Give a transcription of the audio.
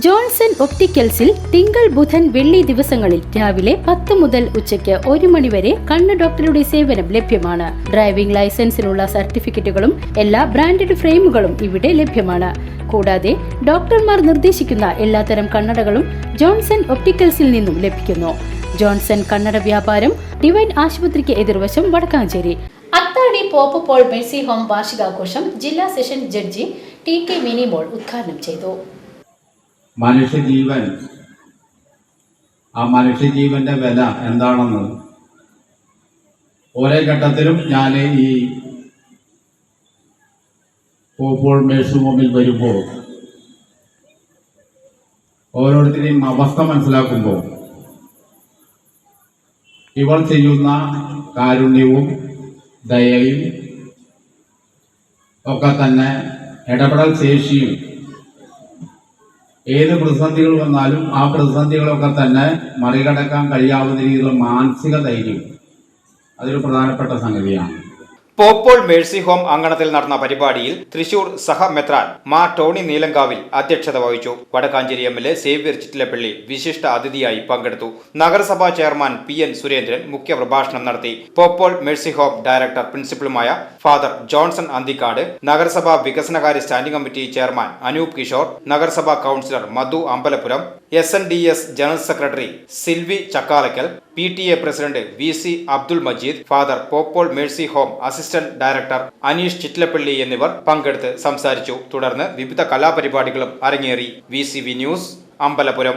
Johnson ഒപ്റ്റിക്കൽസിൽ തിങ്കൾ ബുധൻ വെള്ളി ദിവസങ്ങളിൽ രാവിലെ പത്ത് മുതൽ ഉച്ചയ്ക്ക് ഒരു മണിവരെ കണ്ണ് ഡോക്ടറുടെ സേവനം ലഭ്യമാണ്. ഡ്രൈവിംഗ് ലൈസൻസിനുള്ള സർട്ടിഫിക്കറ്റുകളും എല്ലാ ബ്രാൻഡഡ് ഫ്രെയിമുകളും ഇവിടെ ലഭ്യമാണ്. കൂടാതെ ഡോക്ടർമാർ നിർദ്ദേശിക്കുന്ന എല്ലാത്തരം കണ്ണടകളും ജോൺസൺ ഒപ്റ്റിക്കൽസിൽ നിന്നും ലഭിക്കുന്നു. ജോൺസൺ കണ്ണട വ്യാപാരം ഡിവൈൻ ആശുപത്രിക്ക് എതിർവശം Vadakkanchery. അത്താടി Pope Paul Mercy Home വാർഷികാഘോഷം ജില്ലാ session judge T K Minimol ഉദ്ഘാടനം ചെയ്തു. മനുഷ്യജീവൻ. ആ മനുഷ്യജീവന്റെ വില എന്താണെന്ന് ഓരോ ഘട്ടത്തിലും ഞാൻ ഈ പോപ്പോൾ മേഴ്സുമോമിൽ വരുമ്പോൾ ഓരോരുത്തരെയും അവസ്ഥ മനസ്സിലാക്കുമ്പോൾ ഇവൾ ചെയ്യുന്ന കാരുണ്യവും ദയയും ഒക്കെ തന്നെ ഇടപെടൽ ശേഷിയും ഏത് പ്രതിസന്ധികൾ വന്നാലും ആ പ്രതിസന്ധികളൊക്കെ തന്നെ മറികടക്കാൻ കഴിയാവുന്ന രീതിയിലുള്ള മാനസിക ധൈര്യം അതൊരു പ്രധാനപ്പെട്ട സംഗതിയാണ്. പോപ്പോൾ മേഴ്സി ഹോം അങ്കണത്തിൽ നടന്ന പരിപാടിയിൽ തൃശൂർ സഹമെത്രാൻ മാ ടോണി നീലങ്കാവിൽ അധ്യക്ഷത വഹിച്ചു. Vadakkanchery M L A Xavier Chittilappilly വിശിഷ്ട അതിഥിയായി പങ്കെടുത്തു. നഗരസഭാ ചെയർമാൻ പി എൻ സുരേന്ദ്രൻ മുഖ്യപ്രഭാഷണം നടത്തി. Pope Paul Mercy Home director പ്രിൻസിപ്പളുമായ father Johnson Anthikad നഗരസഭാ വികസനകാര്യ standing committee chairman Anoop Kishore നഗരസഭാ councillor Madhu Ambalapuram S N D S general secretary Silvy Chakkalakkal P T A president V C Abdul Majeed father Pope Paul Mercy Home assistant director Aneesh Chittilappilly എന്നിവർ പങ്കെടുത്ത് സംസാരിച്ചു. തുടർന്ന് വിവിധ കലാപരിപാടികളും അരങ്ങേറി. V C V news Ambalapuram.